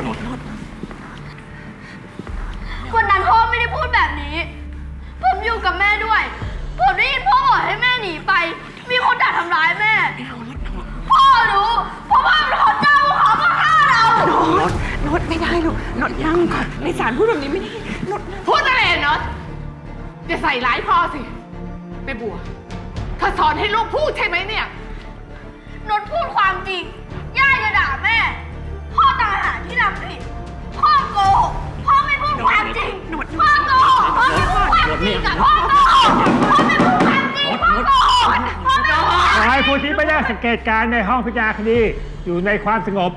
นวันนั้นพ่อไม่ได้พูดแบบนี้ ผมอยู่กับแม่ด้วย ผมได้ยินพ่อบอกให้แม่หนีไป มีคนดักทำร้ายแม่ พ่อรู้เพราะว่าเป็นคนจ้างพวกเขามาฆ่าเรานดนดไม่ได้ลูกนดนั่งก่อนในศาลพูดแบบนี้ไม่ได้นดนั่งพูดอะไรเนาะอย่าใส่ร้ายพ่อสิแม่บัวเธอสอนให้ลูกพูดใช่ไหมเนี่ยนนพูดความจริง ต่างหากที่ทำผิดพ่อโกหกพ่อไม่พูดความจริงพ่อโกหกพ่อไม่พูดความจริงพ่อโกหกพ่อไม่พูดความจริงพ่อโกหกพ่อไม่พูดความขอให้ผู้ที่ไม่ได้สังเกตการณ์ในห้องพิจารณาคดีอยู่ในความสงบ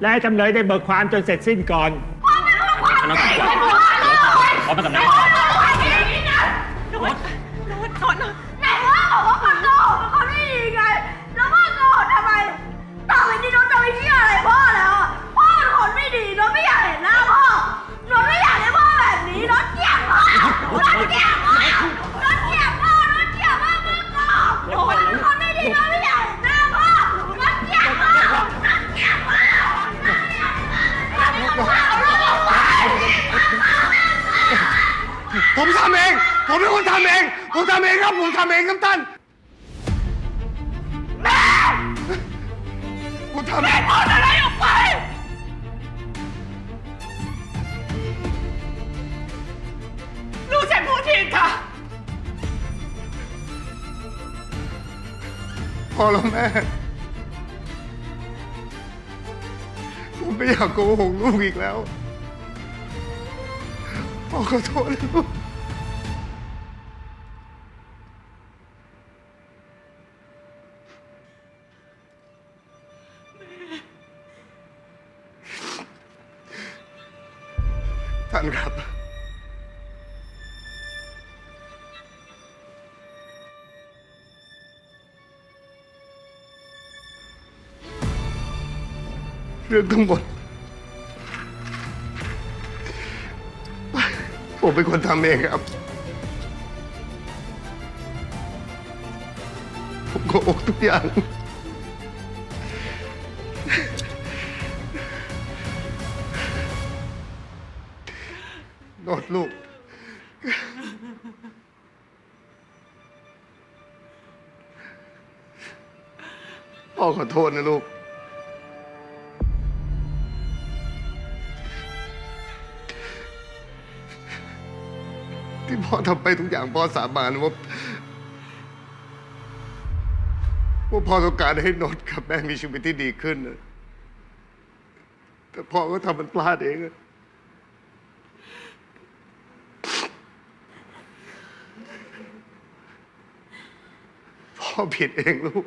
และให้จำเลยได้เบิกความจนเสร็จสิ้นก่อน พ่อไปกับน้ำนดน ผมทำเอง ผมเป็นคนทำเอง ผมทำเองครับ ผมทำเองครับท่านแม่ผมทำเองพูดอะไรออกไป ลูกฉันพูดผิดค่ะ พอแล้วแม่ ผมไม่อยากโกหกลูกอีกแล้วพ่อขอโทษนะลูก เรื่องทั้งหมด ผมเป็นคนทำเองครับ ผมโกหกทุกอย่าง โนดลูก พ่อขอโทษนะลูก พ่อทำไปทุกอย่างพ่อสาบานว่าว่าพ่อต้องการให้โนดกับแม่มีชีวิตที่ดีขึ้น แต่พ่อก็ทำมันพลาดเองพ่อผิดเองลูก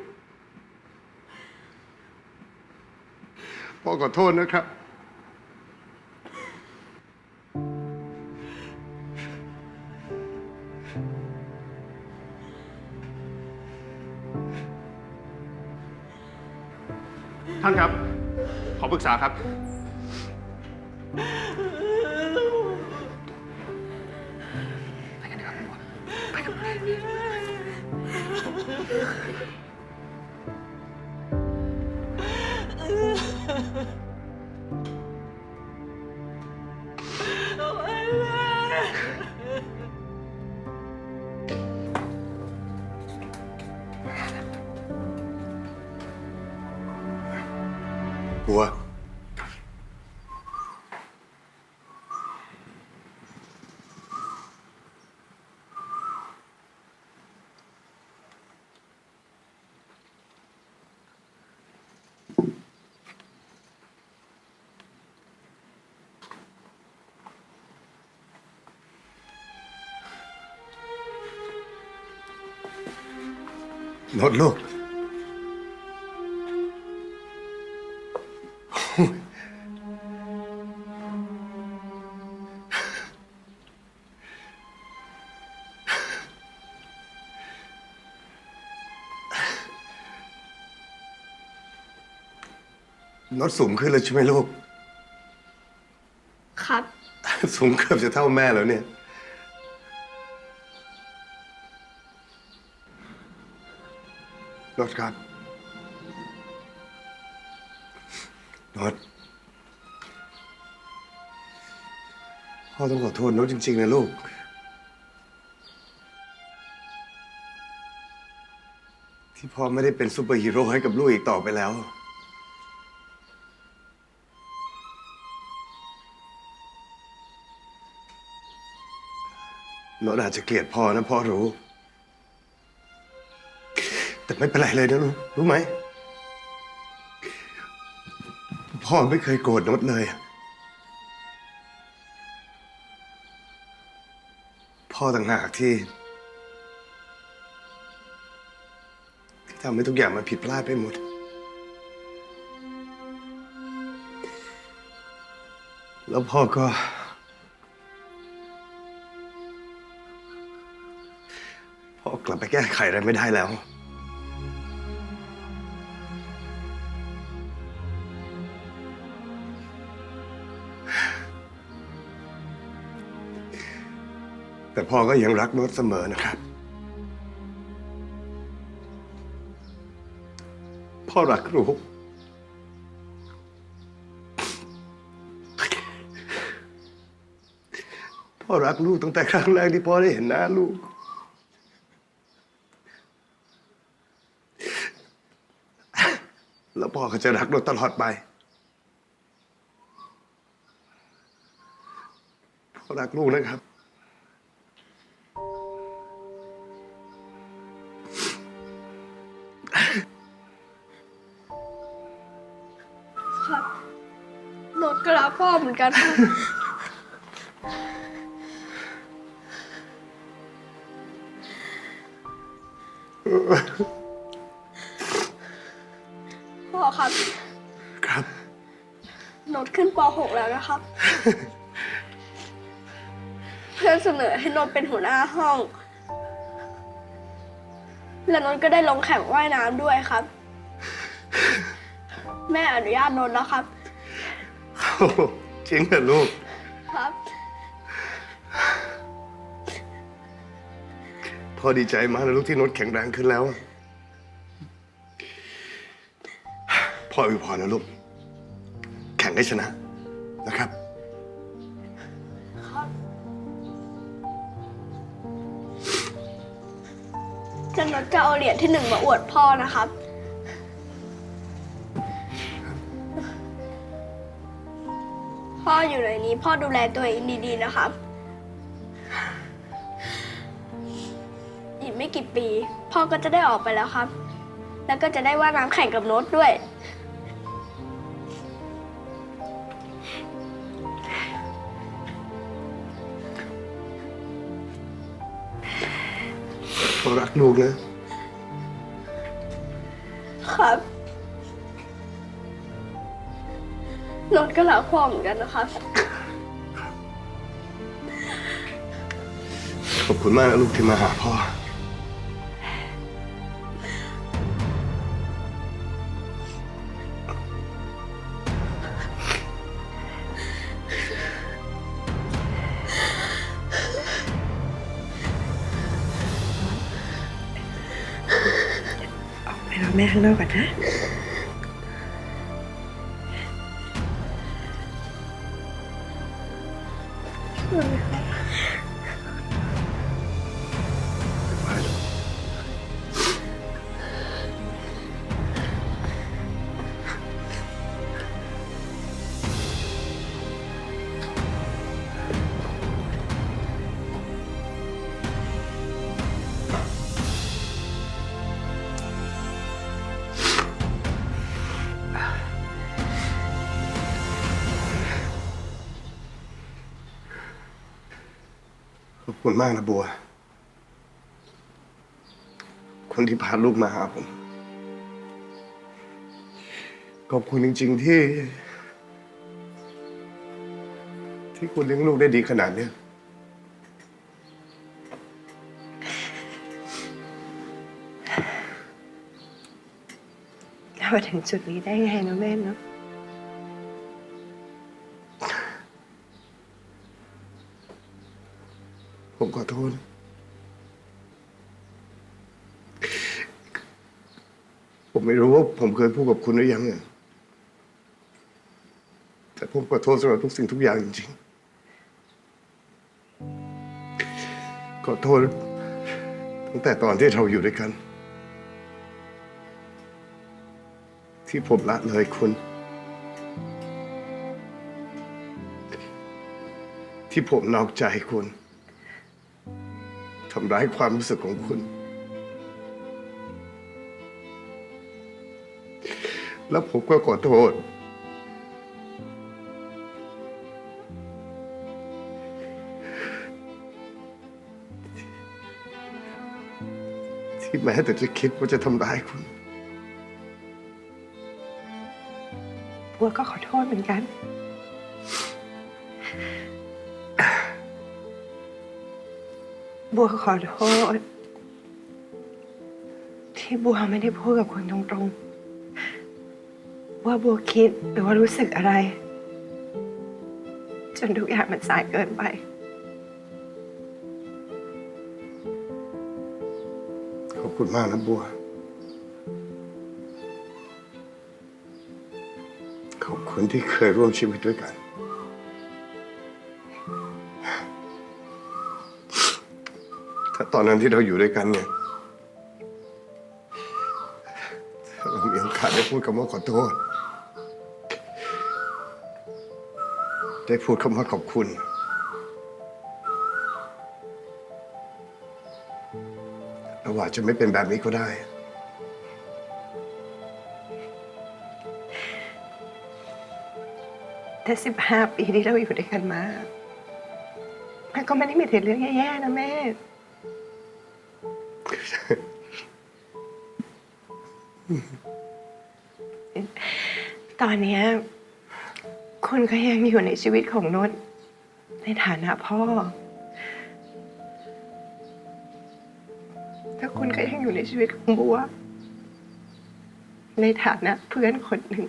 พ่อขอโทษนะครับ Yeah. นดลูกโนดสูงขึ้นเลยใช่ไหมลูก ครับ สูงเกือบจะเท่าแม่แล้วเนี่ย โนดครับโนดพ่อต้องขอโทษโนดจริง ๆ นะลูก ที่พ่อไม่ได้เป็นซูเปอร์ฮีโร่ให้กับลูกอีกต่อไปแล้ว โนดอาจจะเกลียดพ่อนะพ่อรู้ แต่ไม่เป็นไรเลยนะลูกรู้ไหม พ่อไม่เคยโกรธน้ตเลยพ่อต่างหากที่ที่ทำให้ทุกอย่างมันผิดพลาดไปหมด แล้วพ่อก็ พ่อกลับไปแก้ไขอะไรไม่ได้แล้ว พ่อก็ยังรักโน้ตเสมอนะครับ พ่อรักลูกพ่อรักลูกตั้งแต่ครั้งแรกที่พ่อได้เห็นหน้าลูก แล้วพ่อก็จะรักโน้ตตลอดไป พ่อรักลูกนะครับ ครับโนดก็รักพ่อเหมือนกันครับพ่อครับครับโนดขึ้นป .6 แล้วนะครับ เพื่อนเสนอให้โนดเป็นหัวหน้าห้อง และโนดก็ได้ลงแข่งว่ายน้ำด้วยครับ แม่อนุญาตโนดแล้วครับโอ้โหจริงเหรอลูก ครับ พ่อดีใจมากนะลูกที่โน้ตแข็งแรงขึ้นแล้ว พ่ออวยพรนะลูก แข่งให้ชนะนะครับจะนดจะเอาเหรียญที่หนึ่งมาอวดพ่อนะครับ พ่ออยู่ในนี้พ่อดูแลตัวเองดีๆนะครับ อีกไม่กี่ปี พ่อก็จะได้ออกไปแล้วครับ แล้วก็จะได้ว่ายน้ำแข่งกับโน้ตด้วย พ่อรักลูกนะครับ โน้ตก็รักพ่อเหมือนกันนะครับขอบคุณมากนะลูกที่มาหาพ่อ ไปรอแม่ข้างนอกก่อนนะ ขอบคุณมากนะบัว คนที่พาลูกมาหาผม ขอบคุณจริง ๆ ที่ ที่คุณเลี้ยงลูกได้ดีขนาดเนี้ยเรามาถึงจุดนี้ได้ไงนะแม่เนาะ ผมขอโทษ ผมไม่รู้ว่าผมเคยพูดกับคุณหรือยังแต่ผมขอโทษสำหรับทุกสิ่งทุกอย่างจริงๆ ขอโทษ ตั้งแต่ตอนที่เราอยู่ด้วยกัน ที่ผมละเลยคุณ ที่ผมนอกใจคุณ ทำร้ายความรู้สึกของคุณ แล้วผมก็ขอโทษ ที่แม้แต่จะคิดว่าจะทำร้ายคุณ บัวก็ขอโทษเหมือนกัน บัวขอโทษ ที่บัวไม่ได้พูดกับคุณตรงๆ ว่าบัวคิดหรือว่ารู้สึกอะไร จนทุกอย่างมันสายเกินไป ขอบคุณมากนะบัว ขอบคุณที่เคยร่วมชีวิตด้วยกัน ตอนนั้นที่เราอยู่ด้วยกันเนี่ยถ้าเรามีโอกาสได้พูดคำว่าขอโทษ ได้พูดคำว่าขอบคุณ เราอาจจะไม่เป็นแบบนี้ก็ได้ แต่สิบห้าปีที่เราอยู่ด้วยกันมา มันก็ไม่ได้มีแต่เรื่องแย่ๆนะแม่ ตอนเนี้ยคุณก็ยังอยู่ในชีวิตของนนท์ในฐานะพ่อ แล้วคุณก็ยังอยู่ในชีวิตของบัว ในฐานะเพื่อนคนหนึ่ง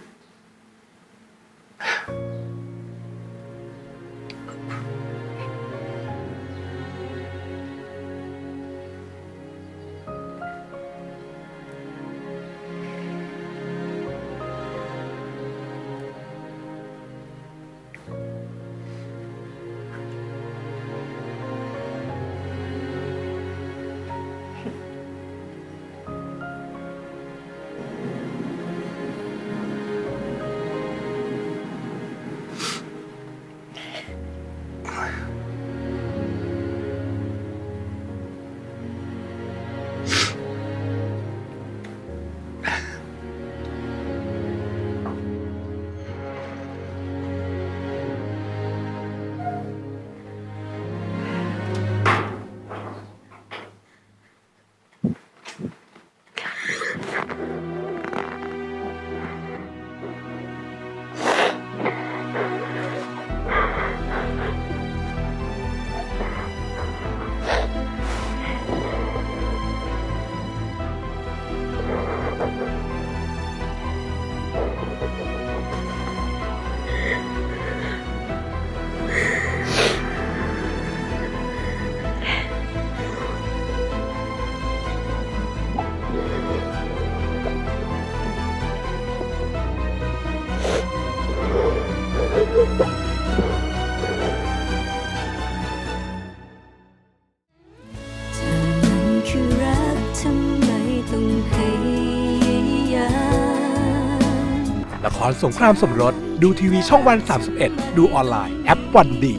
ละครสงครามสมรส ดูทีวีช่องวัน 31 ดูออนไลน์แอปวันดี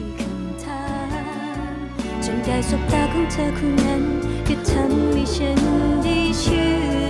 จนได้สบตาของเธอคนนั้นก็ทำให้ฉันได้เชื่อ